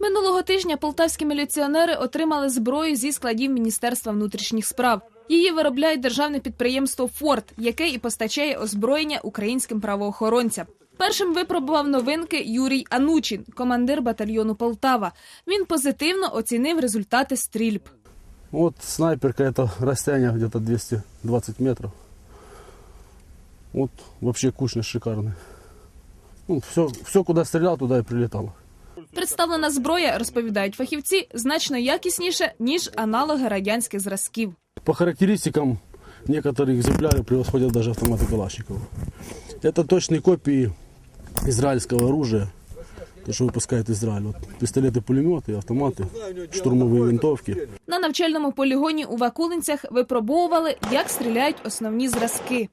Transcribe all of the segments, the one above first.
Минулого тижня полтавські міліціонери отримали зброю зі складів Міністерства внутрішніх справ. Її виробляє державне підприємство Форт, яке і постачає озброєння українським правоохоронцям. Першим випробував новинки Юрій Анучин, командир батальйону Полтава. Він позитивно оцінив результати стрільб. Вот снайперка, это расстояние где-то 220 метров. Вот вообще кучность шикарная. Ну, все, все, куда стрелял, туда и прилетало. Представлена зброя, розповідають фахівці, значно якісніше ніж аналоги радянських зразків. По характеристикам некоторые экземпляры превосходят даже автоматы Калашникова. Это точные копии израильского оружия, то, что выпускает Израиль. Вот пистолеты, пулеметы, автоматы, штурмовые винтовки. На навчальному полігоні у Вакулинцях випробовували, як стріляють основні зразки.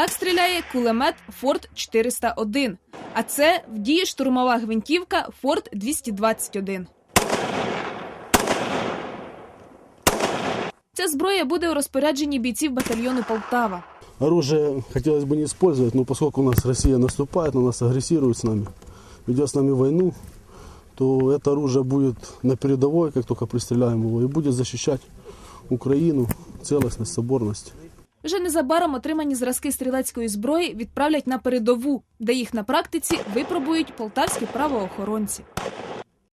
Так стріляє кулемет Форт 401. А це в дії штурмова гвинтівка Форт 221. Ця зброя буде у розпорядженні бійців батальйону Полтава. Оружие хотелось бы не использовать, но поскольку у нас Россия наступает, на нас агрессирует с нами, ведет с нами войну, то это оружие будет на передовой, как только пристреляем его, и будет защищать Украину, целостность, соборность. Вже незабаром отримані зразки стрілецької зброї відправлять на передову, де їх на практиці випробують полтавські правоохоронці.